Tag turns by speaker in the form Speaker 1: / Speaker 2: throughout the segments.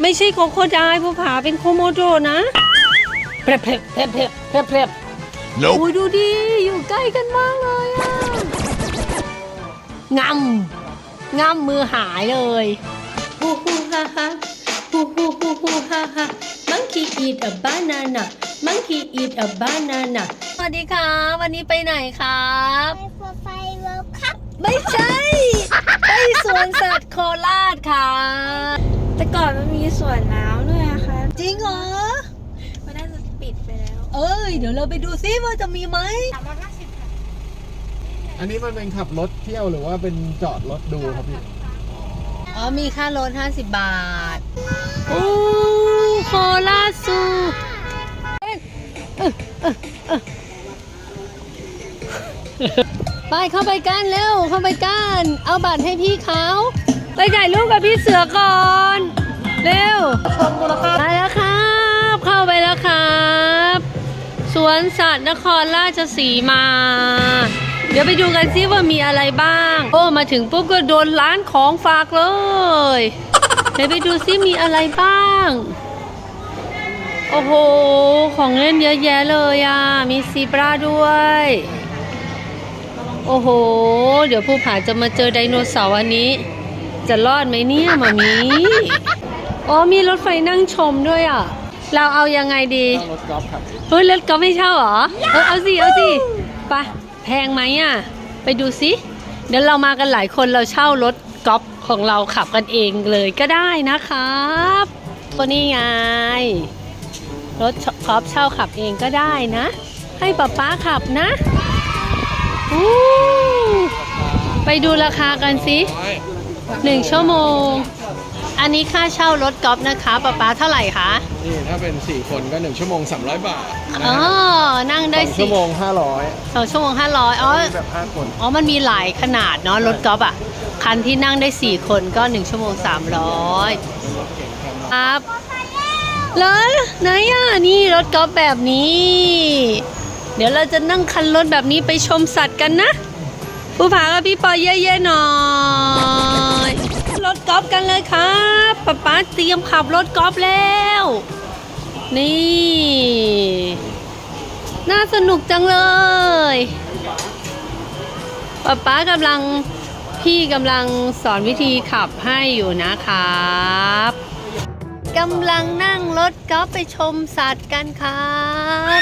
Speaker 1: ไม่ใช่โคโคไดภูผาเป็นโคโมโดนะเพลบเพลบเพลบเพลบเพลบเพลบ
Speaker 2: Nope.
Speaker 1: อุ้ยดูดิอยู่ใกล้กันมากเลยอะงำงำมือหายเลยฮูฮูฮ่าฮ่าฮูฮูฮูฮูฮ่าฮ่า monkey eat a banana monkey eat a banana สวัสดีค่ะวันนี้ไปไหนครับ
Speaker 3: ไปฟัวไฟเวิลด์คัพ
Speaker 1: ไม่ใช่ ไปสวนสัตว์โคราชค่ะ
Speaker 3: แต่ก่อนมันมีสวนน้ำด้วยนะคะ
Speaker 1: จริงเหรอ
Speaker 3: มันน่าจะปิดไปแล้ว
Speaker 1: เอ้ย เดี๋ยวเราไปดูซิว่าจะมีไหม
Speaker 3: สามร้อยห้าสิบค่ะ
Speaker 2: อันนี้มันเป็นขับรถเที่ยวหรือว่าเป็นจอดรถดูครับพี่
Speaker 1: อ๋อ มีค่ารถ50 บาท โอ้โคราชซูไปเข้าไปกันเร็ว เข้าไปกัน เอาบัตรให้พี่เขา ไปถ่ายรูปกับพี่เสือก่อน เร็วไปแล้วครับ เข้าไปแล้วครับ สวนสัตว์นครราชสีมา เดี๋ยวไปดูกันซิว่ามีอะไรบ้าง โอ้ มาถึงปุ๊บก็โดนร้านของฝากเลยเดี๋ยวไปดูซิมีอะไรบ้าง โอ้โห ของเล่นเยอะแยะเลยอะ มีซีบราด้วยโอ้โห เดี๋ยวผู้ผาจะมาเจอไดโนเสาร์อันนี้ จะรอดไหมเนี่ยหมามีอ๋อมีรถไฟนั่งชมด้วยอะ เราเอายังไงดี
Speaker 2: รถกอล์ฟขับ
Speaker 1: เฮ้ยรถก็ไม่เช่าเหรอเออเอาสิเอาสิไปแพงไหมอะ ไปดูสิเดี๋ยวเรามากันหลายคนเราเช่ารถกอล์ฟของเราขับกันเองเลยก็ได้นะครับก็นี่ไงรถกอล์ฟเช่าขับเองก็ได้นะ ให้ป๊าป๊าขับนะอู้ไปดูราคากันสิ หนึ่งชั่วโมง อันนี้ค่าเช่ารถกอล์ฟนะคะป๊าป๊าเท่าไหร่คะ
Speaker 2: นี่ถ้าเป็น 4 คนก็ 1 ชั่วโมง 300 บาทนะ
Speaker 1: อ๋อ
Speaker 2: ฮะ
Speaker 1: นั่ง
Speaker 2: ส
Speaker 1: ได้
Speaker 2: อง
Speaker 1: สิ
Speaker 2: ชั่วโมง 500
Speaker 1: สองชั่วโมงห้าร้อยอ๋อ
Speaker 2: แบบ 5 คน
Speaker 1: อ๋อ มันมีหลายขนาดเนาะรถกอล์ฟอะ คันที่นั่งได้ 4 คนก็ 1 ชั่วโมง 300 ครับเลยไหนอะนี่รถกอล์ฟแบบนี้ เดี๋ยวเราจะนั่งคันรถแบบนี้ไปชมสัตว์กันนะ ผู้ผากับพี่ปอยเย่ๆหน่อยรถกอล์ฟกันเลยครับป๊าป๊าเตรียมขับรถกอล์ฟแล้ว นี่ น่าสนุกจังเลยป๊าป๊ากำลังพี่กำลังสอนวิธีขับให้อยู่นะครับกำลังนั่งรถกอล์ฟไปชมสัตว์กันครับ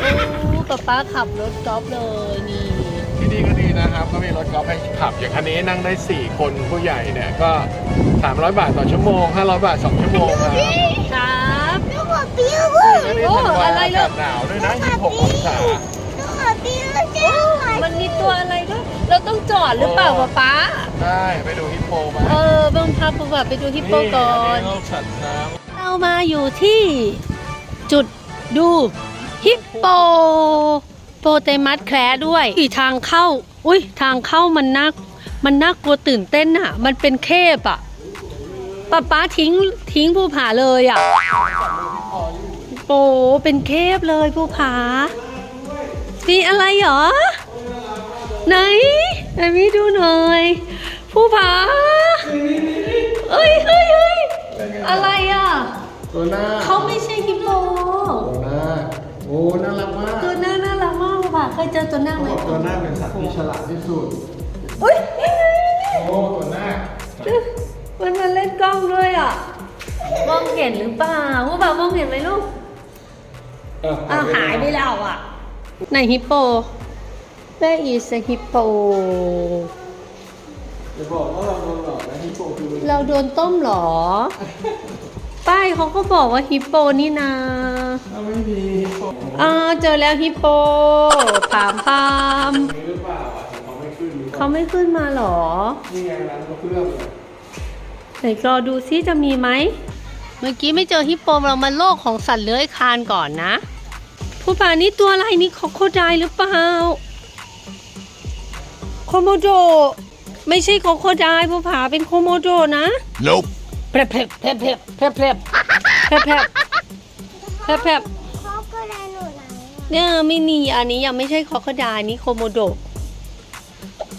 Speaker 1: โอ้ป๊าป๊าขับรถกอล์ฟเลยนี่
Speaker 2: นี่ก็ดีนะครับ ก็มีรถกอล์ฟให้ขับ อย่างคันนี้นั่งได้ 4 คนผู้ใหญ่เนี่ยก็ 300 บาทต่อชั่วโมง 500 บาท 2 ชั่วโมงครับ
Speaker 1: ครับ
Speaker 3: ลูกหัวปิ้ว
Speaker 2: แล้วนี่
Speaker 1: โอ้
Speaker 2: ธันวา
Speaker 1: อะไร
Speaker 2: อา
Speaker 1: ลู
Speaker 2: กากศหนาวด้วยนะ26องศา
Speaker 3: ลูกหัวปิ้วเจ้า
Speaker 1: มันมีตัวอะไรด้วย เราต้องจอดหรือเปล่าป๊าป๊า
Speaker 2: ได้ไปดูฮิปโปไหม
Speaker 1: เออบังพาป๊าป๊าไปดูฮิปโปก่อน
Speaker 2: นี่โลกสัตว์น้
Speaker 1: เรามาอยู่ที่จุดดูฮิปโปโปเตมัสแคร์ด้วยอีทางเข้า อุ้ยทางเข้ามันน่ามันน่ากลัวตื่นเต้นอะมันเป็นเคบอะป้าป้าทิ้งทิ้งภูผาเลยอะโอ้เป็นเคบเลยภูผามีอะไรเหรอ ไหนไหนมีดูหน่อยภูผาเอ้ยเฮ้ยเฮ้ยอะไรอะำ
Speaker 2: ตัวหน้า
Speaker 1: เขาไม่ใช่ฮิปโป
Speaker 2: ตัวหน้าโอ้น่ารักมาก
Speaker 1: ตัวหน้าน่ารักมากเลย ค่ะ เคยเจอตัวหน้าไหม
Speaker 2: ตัวหน้าเป็นสัตว์ที่ฉลาดที่สุด
Speaker 1: อุ้ยนี่ไงนี่
Speaker 2: โอ้ตัวหน้า
Speaker 1: มันมาเล่นกล้องด้วยอะ มองเห็นหรือเปล่าผู้บ่าวมองเห็นไหมลูกอ้าวหายไปแล้วอะ ไหนฮิปโป Where is the hippo
Speaker 2: จะบอกว่าเราโดนหลอกนะฮิปโปคือ
Speaker 1: เราโดนต้มเหรอ ป้ายเขาก็บอกว่าฮิปโปนี่นา
Speaker 2: เราไม่มีฮิปโป
Speaker 1: อ่าเจอแล้วฮิปโปถามพาม
Speaker 2: มีหรือเปล่าอะแต่เขาไม่ขึ้นหรือเปล่า
Speaker 1: เขาไม่ขึ้นมาเหรอ
Speaker 2: นี่ไงร้านเขาเครื่องเลย
Speaker 1: ไหนรอดูซิจะมีไหม เมื่อกี้ไม่เจอฮิปโปเรามาโลกของสัตว์เลื้อยคลานก่อนนะผู้ป่านี่ตัวอะไรนี่คอโคไดหรือเปล่าโคโมโด ไม่ใช่โคโคไดผู้ผาเป็นโคโมโดนะ
Speaker 2: Nope
Speaker 1: เพลบเพลบเพลบเพลบเพลบเพลบเพลบเพลบเพลบเพลบ
Speaker 3: เขาก็ได้หนูไหน
Speaker 1: เนี่ยไม่มีอันนี้ยังไม่ใช่คอโคไดนี่โคโมโด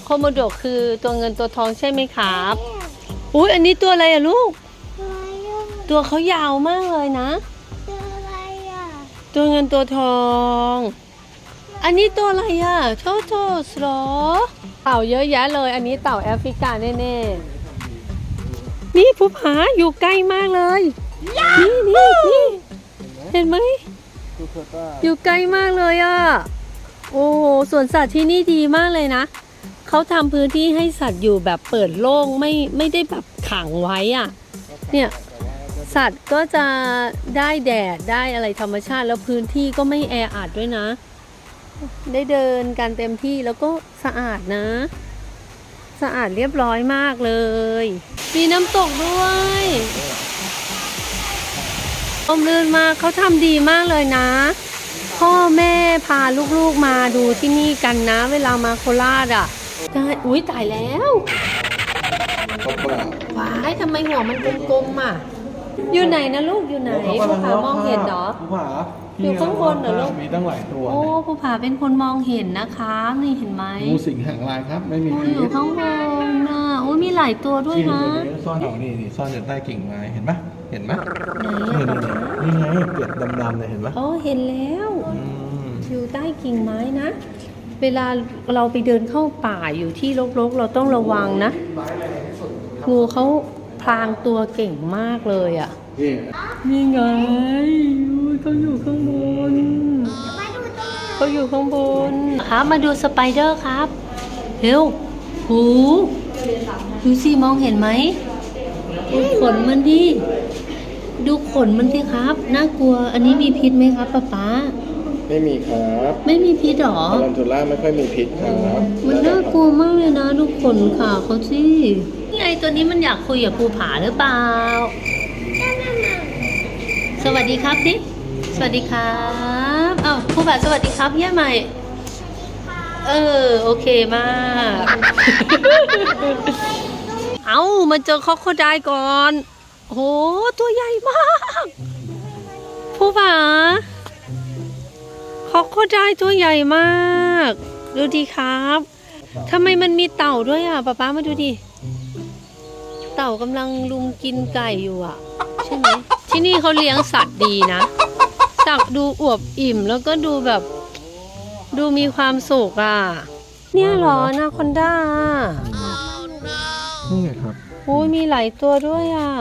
Speaker 1: โคโมโดคือตัวเงินตัวทองใช่ไหมครับอุ้ยอันนี้ตัวอะไรอะลูก
Speaker 3: ตัวยุ่ง
Speaker 1: ตัวเขายาวมากเลยนะ
Speaker 3: เจออะไรอะ
Speaker 1: ตัวเงินตัวทอง อันนี้ตัวอะไรอะโทโทสเหรอเต่าเยอะแยะเลย อันนี้เต่าแอฟริกาแน่ๆ นี่ภูผาอยู่ใกล้มากเลย นี่นี่นี่เห็นไหม อยู่ใกล้มากเลยอะ โอ้โหสวนสัตว์ที่นี่ดีมากเลยนะ เขาทำพื้นที่ให้สัตว์อยู่แบบเปิดโล่งไม่ไม่ได้แบบขังไว้อะ เนี่ย สัตว์ก็จะได้แดดได้อะไรธรรมชาติแล้วพื้นที่ก็ไม่แออัดด้วยนะ ได้เดินกันเต็มที่แล้วก็สะอาดนะ สะอาดเรียบร้อยมากเลย มีน้ำตกด้วยอมลื่นมากเขาทำดีมากเลยนะ พ่อแม่พาลูกๆมาดูที่นี่กันนะ เวลามาโคราชอะได้อุ้ยตายแล้ว
Speaker 2: เขาเปล่า
Speaker 1: ว้ายทำไมหัวมันกลมๆอะ อยู่ไหนนะลูกอยู่ไหนภูผามองเห็นเหรอ
Speaker 2: ภูผา
Speaker 1: อยู่ข้างบนเหรอลูก
Speaker 2: มีตั้งหลายตัว
Speaker 1: โอ้ภูผาเป็นคนมองเห็นนะคะ นี่เห็นไหม
Speaker 2: งูสิงหางลายครับไม่มี
Speaker 1: โอ้ย
Speaker 2: พิษ
Speaker 1: อยู่ข้างบนน่ะโอ้ยมีหลายตัวด้วย
Speaker 2: นี่
Speaker 1: นะ
Speaker 2: นี่ซ่อนอยู่นี่นี่ซ่อนอยู่ใต้กิ่งไม้เห็นปะเห็นปะ
Speaker 1: ไหน
Speaker 2: นี่
Speaker 1: อะ
Speaker 2: นี่
Speaker 1: ป๊า
Speaker 2: นี่
Speaker 1: ป๊า
Speaker 2: นี่ไงเกล็ดดำๆเนี่ยเห็นปะ
Speaker 1: อ๋อเห็นแล้ว
Speaker 2: อืม
Speaker 1: อยู่ใต้กิ่งไม้นะ เวลาเราไปเดินเข้าป่าอยู่ที่รกๆ เราต้องระวังนะงูเขาพรางตัวเก่งมากเลยอะ
Speaker 2: นี่
Speaker 1: นี่ไงอุ๊ยเขาอยู่ข้างบน
Speaker 3: มาดูตรงนี้
Speaker 1: เขาอยู่ข้างบนครับมาดูสไปเดอร์ครับเร็วหูดูสิมองเห็นไหมดูขนมันดิดูขนมันสิครับ น่ากลัว อันนี้มีพิษไหมครับป๊าป๊า
Speaker 2: ไม่มีครับ
Speaker 1: ไม่มีพิษหรอ
Speaker 2: อลันทูล่าไม่ค่อยมีพิษครับ
Speaker 1: มันน่ากลัวมากเลยนะ ดูขนขาเขาสินี่ไงตัวนี้มันอยากคุยกับภูผาหรือเปล่า สวัสดีครับสิสวัสดีครับอ้าวภูผาสวัสดีครับเยี่ยมใหม่ เออ โอเคมาก เอามาเจอคอกโคไดก่อนโหตัวใหญ่มากภูผาคอกโคไดตัวใหญ่มาก ดูดีครับทำไมมันมีเต่าด้วยอะป๊าป๊ามาดูดิ เต่ากำลังลุมกินไก่อยู่อะ ใช่ไหมที่นี่เขาเลี้ยงสัตว์ดีนะ สัตว์ดูอวบอิ่มแล้วก็ดูแบบ ดูมีความสุขอะ เนี่ยเหรอนาคอนด้า
Speaker 2: นี่ไงครับ
Speaker 1: โอ้ยมีหลายตัวด้วยอะ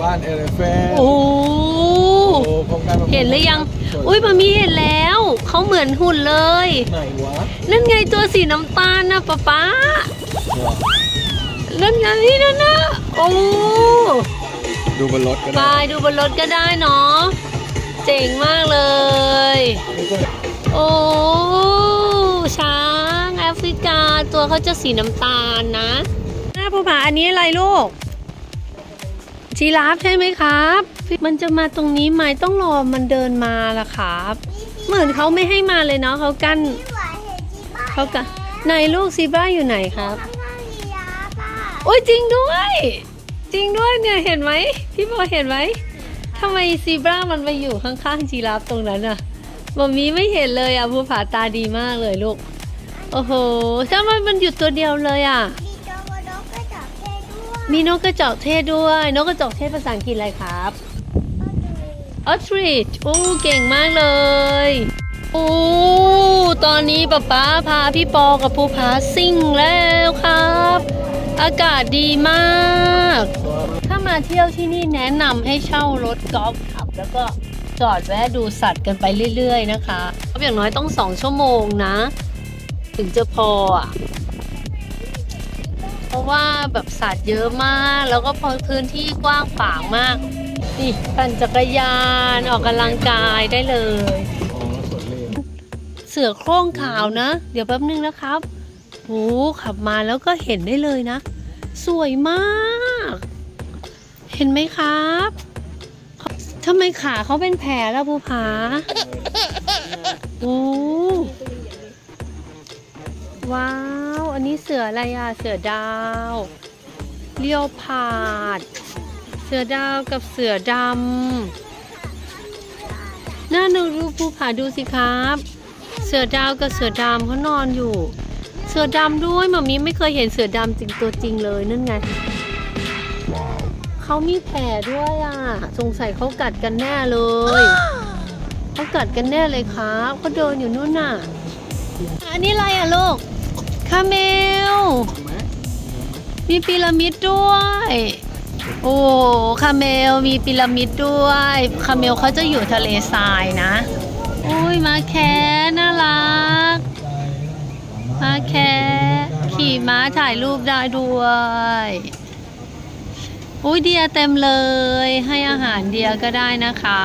Speaker 2: บ้านเอเลฟน
Speaker 1: โอ้โห
Speaker 2: โอ้โครงการแบบ
Speaker 1: เห็นหรือยัง อุ้ยมามีเห็นแล้ว เขาเหมือนหุ่นเลย
Speaker 2: ไหนวะ
Speaker 1: นั่นไงตัวสีน้ำตาลนะป๊าป๊า นั่นไงนั่นนะโอ้
Speaker 2: ดูบนรถก็
Speaker 1: ไป
Speaker 2: ได้
Speaker 1: ดูบนรถก็ได้เนาะเจ๋งมากเลยโอ้ช้างแอฟริกาตัวเขาจะสีน้ำตาลนะหน้าผู้ผาอันนี้อะไรลูกจีราฟใช่ไหมครับ มันจะมาตรงนี้ไหมต้องรอมันเดินมาล่ะครับ เหมือนเขาไม่ให้มาเลยเนาะเขากั้น
Speaker 3: ที่หวานเห็นจีบ้า
Speaker 1: เขากันในลูกซีบราอยู่ไหนครับ โอ้ยจริงด้วย จริงด้วยเนี่ยเห็นไหมพี่บอเห็นไหมทำไมซีบรามันไปอยู่ข้างๆจีราฟตรงนั้นอะมัมมี่ไม่เห็นเลยอะภูผาตาดีมากเลยลูกโอ้โหทำไมมันอยู่ตัวเดียวเลยอะ
Speaker 3: มีจอวดอกกระจับเทศด้วย
Speaker 1: มีนกกระจอกเทศด้วยนกกระจอกเทศภาษาอังกฤษอะไรครับออทริชโอ้เก่งมากเลยโอ้ตอนนี้ป๊าป๊าพาพี่ปอกับภูผาซิ่งแล้วครับ อากาศดีมาก ถ้ามาเที่ยวที่นี่แนะนำให้เช่ารถกอล์ฟขับ แล้วก็จอดแวะดูสัตว์กันไปเรื่อยๆนะคะอย่างน้อยต้องสองชั่วโมงนะ ถึงจะพออะเพราะว่าแบบสัตว์เยอะมาก แล้วก็พอพื้นที่กว้างขวางมากนี่ปั่นจักรยานออกกำลังกายได้เลย
Speaker 2: เสื
Speaker 1: อโคร่งขาวนะ เดี๋ยวแป๊บนึงนะครับ หขับมาแล้วก็เห็นได้เลยนะ สวยมาก เห็นไหมครับทำไมขาเขาเป็นแผลแล้วภูผาโอ้ว้าว อันนี้เสืออะไรอะ เสือดาวเลี้ยวผาด เสือดาวกับเสือดำน่าดูดูภูผาดูสิครับ เสือดาวกับเสือดำเขานอนอยู่ เสือดำด้วยหมามีไม่เคยเห็นเสือดำจริงตัวจริงเลยนั่นไงเขเขามีแผลด้วยอะสงสัยเขากัดกันแน่เลยเขากัดกันแน่เลยครับเขาเดินอยู่นู่นน่ะ อันนี้อะไรอะลูกคาเมล มีพีระมิดด้วย โอ้คาเมลมีพีระมิดด้วย คาเมลเขาจะอยู่ทะเลทรายนะอุ้ยมาแคน่ารัก มาแคขี่ ม้าถ่ายรูปได้ด้วยอุ้ยเดียเต็มเลย ให้อาหารเดียก็ได้นะคะ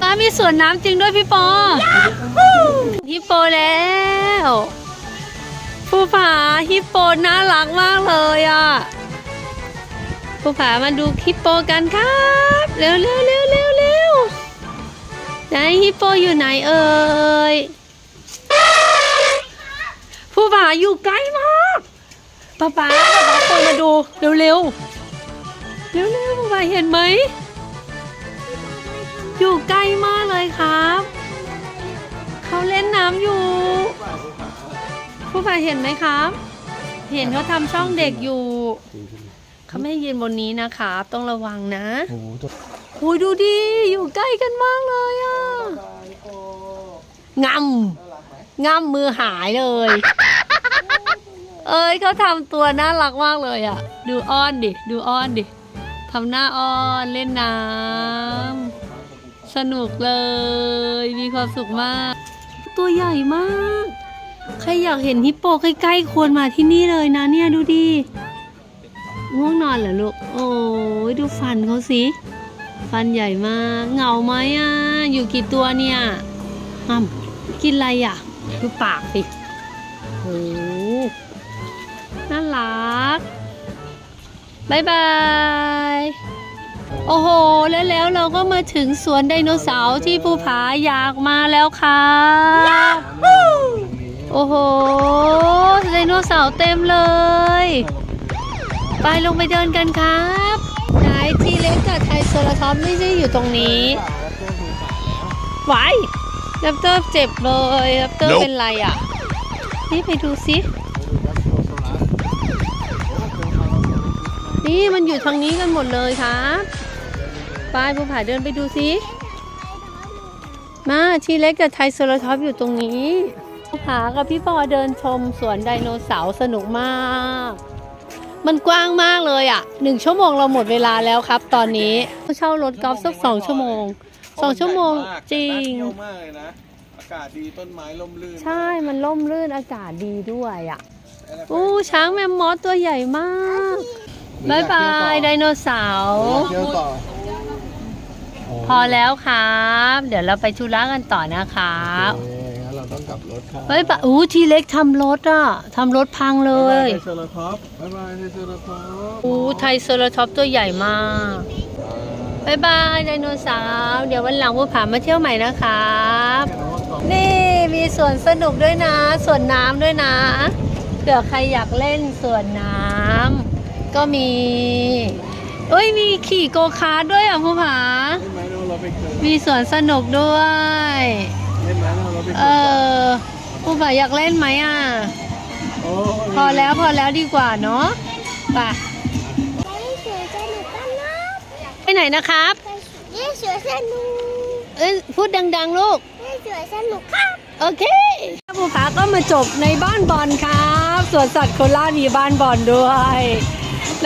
Speaker 1: ป้ามีสวนน้ำจริงด้วยพี่ปอฮิปโปแล้วผู้ผาฮิปโปน่ารักมากเลยอะผู้ผามาดูฮิปโปกันครับเร็วเร็วเร็วเร็วเร็วไหนฮิปโปอยู่ไหนเอ่ยผู้ผาอยู่ใกล้มาก ป๊าป๊าป๊าป๊าคนมาดูเร็วเร็วเร็วเร็วผู้ผาเห็นไหมอยู่ใกล้มากเลยครับเขาเล่นน้ำอยู่ผู้ผาเห็นไหมครับ เห็นเขาทำช่องเด็กอยู่เขาไม่ยืนบนนี้นะครับต้องระวังนะ
Speaker 2: โอ้โหตัว
Speaker 1: โอ้ยดูดิอยู่ใกล้กันมากเลยอะงำงำมือหายเลย เอ้ยเขาทำตัวน่ารักมากเลยอะดูอ้อนดิ ดูอ้อนดิทำหน้าอ้อนเล่นน้ำสนุกเลย มีความสุขมาก ตัวใหญ่มาก ใครอยากเห็นฮิปโปใกล้ๆควรมาที่นี่เลยนะเนี่ยดูดิง่วงนอนเหรอลูก โอ้ยดูฟันเขาสิ ฟันใหญ่มาก เหงาไหมอะ อยู่กี่ตัวเนี่ยอ้ำกินอะไรอะ ดูปากสิโอ้ น่ารักบายบาย โอ้โห แล้วแล้วเราก็มาถึงสวนไดโนเสาร์ที่ภูผาอยากมาแล้วครับโอ้โห ไดโนเสาร์เต็มเลย ไปลงไปเดินกันครับ ไหนทีเล็กกับไทยโซลาท็อปไม่ใช่อยู่ตรงนี้ไหวแรปเตอร์เจ็บเลยแรปเตอร์เป็นไรอะ นี่ไปดูสิ นี่มันอยู่ทางนี้กันหมดเลยครับไปภูผาเดินไปดูสิมาทีเล็กกับไทยโซลาท็อปอยู่ตรงนี้ภูผากับพี่ปอเดินชมสวนไดโนเสาร์สนุกมาก มันกว้างมากเลยอะหนึ่งชั่วโมงเราหมดเวลาแล้วครับ ตอนนี้เช่ารถกอล์ฟสักสองชั่วโมงสองชั่วโมงจริง
Speaker 4: น่าเที่ยวมากเลยนะอากาศดีต้นไม้ล่มลื่น
Speaker 1: ใช่มันล่มลื่นอากาศดีด้วยอะอู้ช้างแมมมอสตัวใหญ่มาก บายบายไดโนเสาร์
Speaker 2: เที่ยวต่อ
Speaker 1: พอแล้วครับ เดี๋ยวเราไปธุระกันต่อนะครับ
Speaker 2: โอเคงั้นเราต้องกลับรถครับ
Speaker 1: บายบายอู้ทีเล็กทำรถอะทำรถพังเลย
Speaker 2: บ๊ายบายไทยโซลาท็อปบ๊ายบายไทยโซลาท็อป
Speaker 1: อู้ไทยโซลาท็อปตัวใหญ่มากบายบายไดโนเสาร์เดี๋ยววันหลังภูผามาเที่ยวใหม่นะครับ นี่มีสวนสนุกด้วยนะสวนน้ำด้วยนะเผื่อใครอยากเล่นสวนน้ำ ก็มี เอ้ยมีขี่โกคาร์ทด้วยอะผู้ผา
Speaker 2: เล่นไหมเราเราไปเกิน
Speaker 1: มีสวนสนุกด้วย
Speaker 2: เล่นไหมเราเราไป
Speaker 1: เอ
Speaker 2: เกิน
Speaker 1: อผู้ผาอยากเล่นไหมอะ
Speaker 2: โอ้
Speaker 1: พอแล้วพอแล้วดีกว่าเนาะไป
Speaker 3: ไปสวนสนุกกันนะ
Speaker 1: ไปไหนนะครับ
Speaker 3: ไปนี่สวนสนุก
Speaker 1: เอ้ยพูดดังๆลูก
Speaker 3: นี่สวนสนุกครับ
Speaker 1: โอเคภูผาก็มาจบในบ้านบอลครับสวนสัตว์โคราชมีบ้านบอลด้วย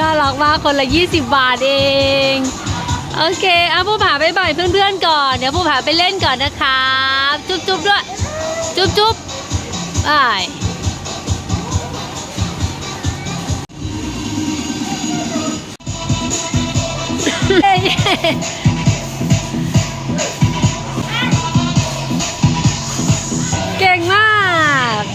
Speaker 1: น่ารักมากคนละ 20 บาทเอง โอเคเอาผู้ผาไปบ่ายเพื่อนๆก่อน เดี๋ยวผู้ผาไปเล่นก่อนนะครับจุ๊บๆด้วย จุ๊บๆไปเก่งมาก